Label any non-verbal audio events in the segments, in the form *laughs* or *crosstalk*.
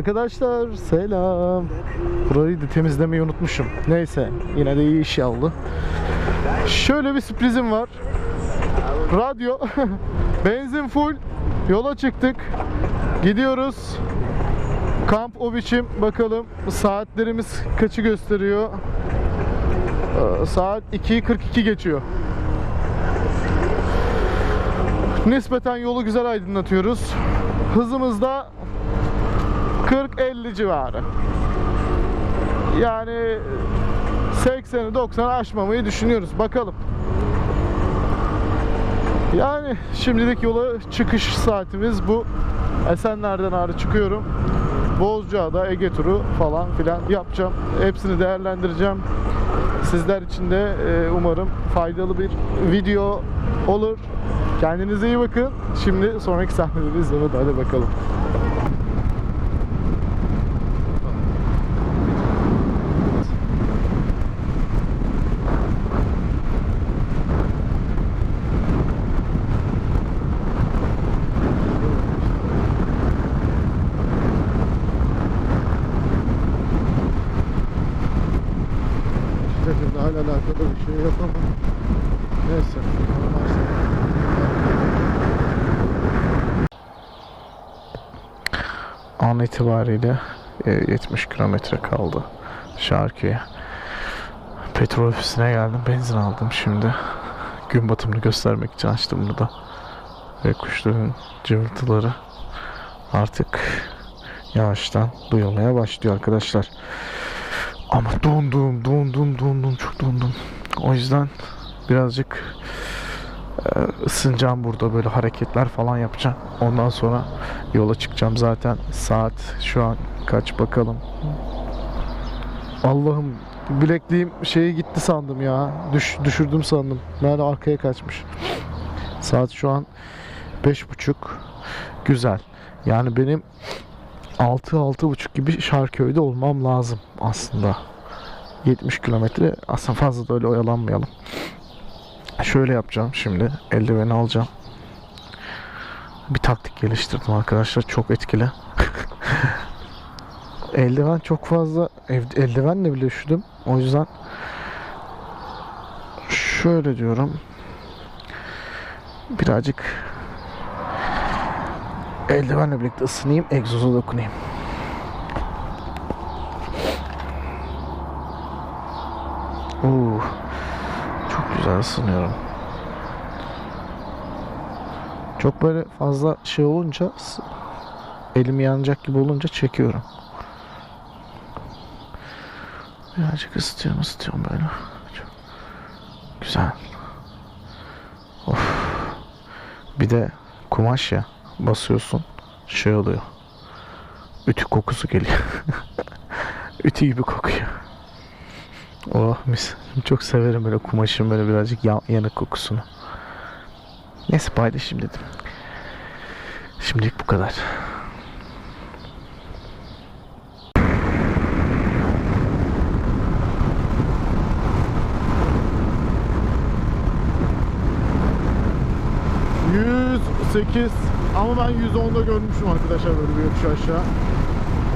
Arkadaşlar selam. Burayı da temizlemeyi unutmuşum. Neyse yine de iyi iş oldu. Şöyle bir sürprizim var. Radyo, *laughs* benzin full. Yola çıktık. Gidiyoruz. Kamp o biçim. Bakalım saatlerimiz kaçı gösteriyor. Ee, Saat 2'yi 42 geçiyor. Nispeten yolu güzel aydınlatıyoruz. Hızımız da 40-50 civarı. Yani 80'i 90'ı aşmamayı düşünüyoruz. Bakalım. Yani şimdilik yola çıkış saatimiz bu. Esenler'den ağrı çıkıyorum. Bozcaada Ege turu falan filan yapacağım. Hepsini değerlendireceğim. Sizler için de e, umarım faydalı bir video olur. Kendinize iyi bakın. Şimdi sonraki sahneleri izlemeye hadi bakalım. Şefimle hala alakalı bir şey yok ama neyse. An itibariyle e, 70 kilometre kaldı Şarkı'ya. Petrol ofisine geldim. Benzin aldım şimdi. Gün batımını göstermek için açtım bunu da. Ve kuşların cıvıltıları artık yavaştan duyulmaya başlıyor arkadaşlar. Ama dondum, dondum, çok dondum. O yüzden birazcık e, ısınacağım burada böyle hareketler falan yapacağım. Ondan sonra yola çıkacağım zaten. Saat şu an kaç bakalım. Allah'ım bilekliğim şeyi gitti sandım ya. Düş, düşürdüm sandım. Nerede arkaya kaçmış. Saat şu an beş buçuk. Güzel. Yani benim 6-6.30 gibi Şarköy'de olmam lazım aslında. 70 kilometre aslında fazla da öyle oyalanmayalım. Şöyle yapacağım şimdi. Eldiveni alacağım. Bir taktik geliştirdim arkadaşlar. Çok etkili. *laughs* Eldiven çok fazla eldivenle bile üşüdüm. O yüzden şöyle diyorum. Birazcık eldivenle birlikte ısınayım, egzoza dokunayım. Uuu, çok güzel ısınıyorum. Çok böyle fazla şey olunca elim yanacak gibi olunca çekiyorum. Birazcık ısıtıyorum ısıtıyorum böyle. Çok güzel. Of. Bir de kumaş ya basıyorsun şey oluyor. Ütü kokusu geliyor. *laughs* Ütü gibi kokuyor. Oh mis. Çok severim böyle kumaşın böyle birazcık ya- yanık kokusunu. Neyse paylaşayım dedim. Şimdilik bu kadar. ...108 ama ben 110'da görmüşüm arkadaşlar böyle bir yokuş aşağı.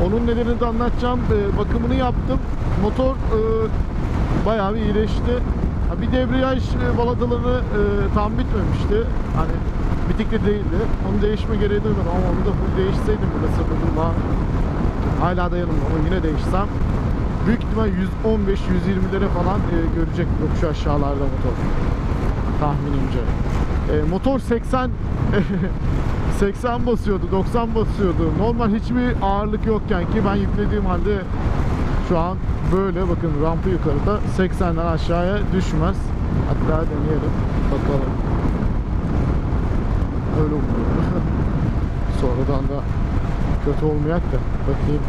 Onun nedenini de anlatacağım. Ee, bakımını yaptım. Motor e, bayağı bir iyileşti. Ha, bir debriyaj e, balataları e, tam bitmemişti. Hani bitikli değildi. Onu değişme gereği duymadım ama onu da full değişseydim burada sırtımda hala da ama yine değişsem büyük ihtimal 115-120'lere falan e, görecek yokuş aşağılarda motor tahminimce. E, motor 80 *laughs* 80 basıyordu, 90 basıyordu. Normal hiçbir ağırlık yokken ki ben yüklediğim halde şu an böyle bakın rampı yukarıda 80'den aşağıya düşmez. Hatta deneyelim. Bakalım. Öyle umuyorum. *laughs* Sonradan da kötü olmayak da bakayım.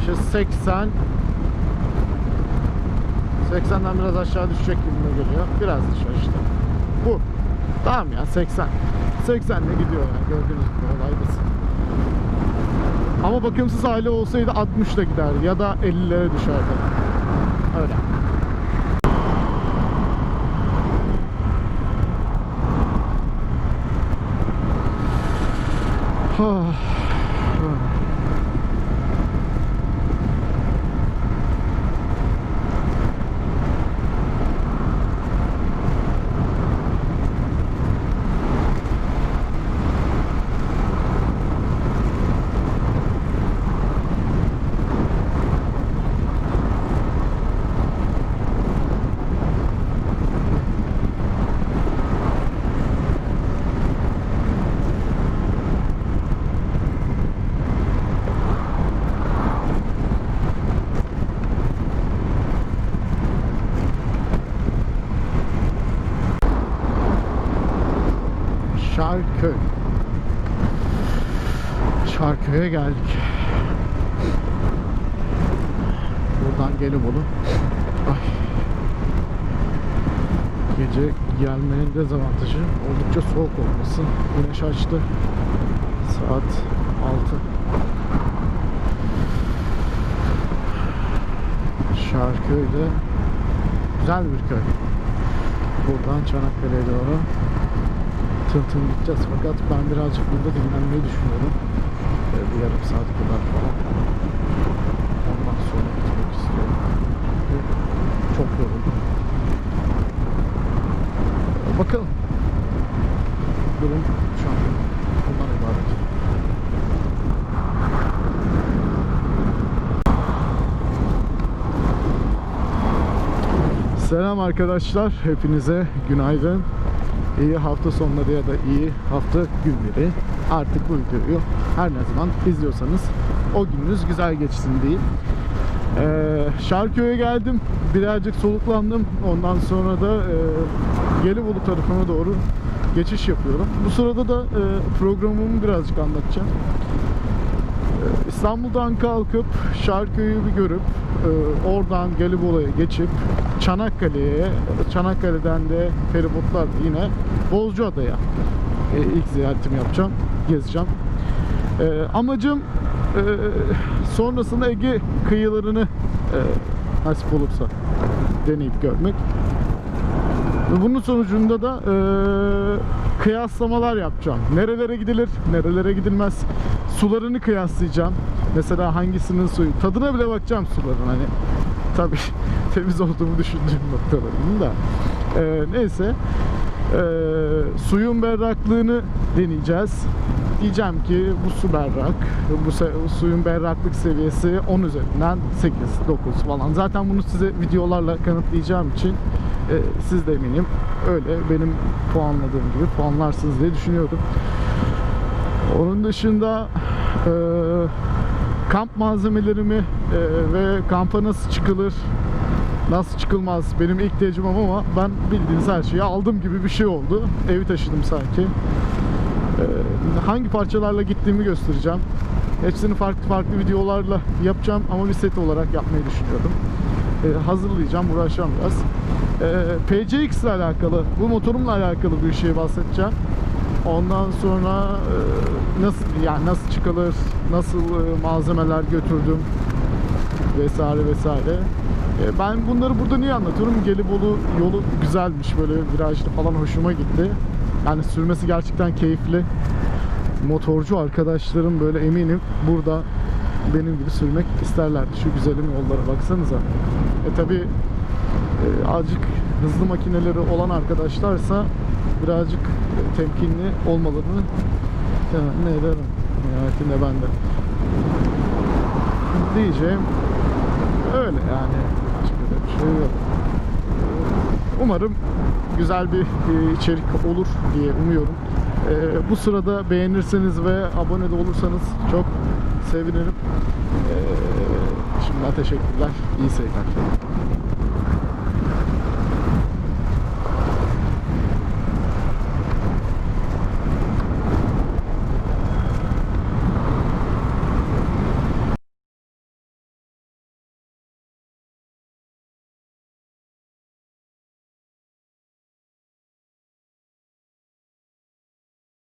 İşte 80 80'den biraz aşağı düşecek gibi geliyor. Biraz düşüyor işte. Bu. Tamam ya 80. 80 ile gidiyor yani gördüğünüz gibi olay basit. Ama bakımsız hali olsaydı 60 ile giderdi ya da 50'lere düşerdi. Öyle. Şarköy. Şarköy'e geldik. Buradan Gelibolu. Ay. Gece gelmenin dezavantajı oldukça soğuk olması. Güneş açtı. Saat 6. Şarköy'de güzel bir köy. Buradan Çanakkale'ye doğru tım tım gideceğiz fakat ben birazcık burada dinlenmeyi düşünüyorum. Ee, bir yarım saat kadar falan. Ondan sonra gitmek istiyorum. Çünkü çok yoruldum. Ee, Bakalım. Durum şu an bundan ibaret. Selam arkadaşlar. Hepinize günaydın. İyi hafta sonları ya da iyi hafta günleri. Artık bu videoyu her ne zaman izliyorsanız o gününüz güzel geçsin diyeyim. Ee, Şarköy'e geldim. Birazcık soluklandım. Ondan sonra da e, Gelibolu tarafına doğru geçiş yapıyorum. Bu sırada da e, programımı birazcık anlatacağım. Ee, İstanbul'dan kalkıp Şarköy'ü bir görüp e, oradan Gelibolu'ya geçip Çanakkale'ye Çanakkale'den de feribotlar yine Bozcaada'ya e, ilk ziyaretimi yapacağım, gezeceğim. E, amacım e, sonrasında Ege kıyılarını e, nasip olursa deneyip görmek. Bunun sonucunda da e, kıyaslamalar yapacağım. Nerelere gidilir, nerelere gidilmez. Sularını kıyaslayacağım. Mesela hangisinin suyu, tadına bile bakacağım suların hani. Tabii *laughs* temiz olduğumu düşündüğüm noktalarının da. E, neyse. E, suyun berraklığını deneyeceğiz. Diyeceğim ki bu su berrak. Bu se- suyun berraklık seviyesi 10 üzerinden 8, 9 falan. Zaten bunu size videolarla kanıtlayacağım için e, siz de eminim öyle benim puanladığım gibi puanlarsınız diye düşünüyorum. Onun dışında e, kamp malzemelerimi e, ve kampa nasıl çıkılır, nasıl çıkılmaz benim ilk tecrübem ama ben bildiğiniz her şeyi aldım gibi bir şey oldu. Evi taşıdım sanki. E, hangi parçalarla gittiğimi göstereceğim. Hepsini farklı farklı videolarla yapacağım ama bir set olarak yapmayı düşünüyorum. E, hazırlayacağım, uğraşacağım biraz. E, PCX ile alakalı, bu motorumla alakalı bir şey bahsedeceğim. Ondan sonra e, nasıl yani nasıl çıkılır, nasıl e, malzemeler götürdüm vesaire vesaire. E, ben bunları burada niye anlatıyorum? Gelibolu yolu güzelmiş böyle virajlı falan hoşuma gitti. Yani sürmesi gerçekten keyifli. Motorcu arkadaşlarım böyle eminim burada benim gibi sürmek isterlerdi. Şu güzelim yollara baksanıza. E tabi e, azıck hızlı makineleri olan arkadaşlarsa birazcık temkinli olmalarını temenni ederim. Nihayetinde ben de. Diyeceğim öyle yani. Başka da bir şey yok. Umarım güzel bir içerik olur diye umuyorum. E, bu sırada beğenirseniz ve abone de olursanız çok sevinirim. E, şimdiden teşekkürler. İyi seyirler.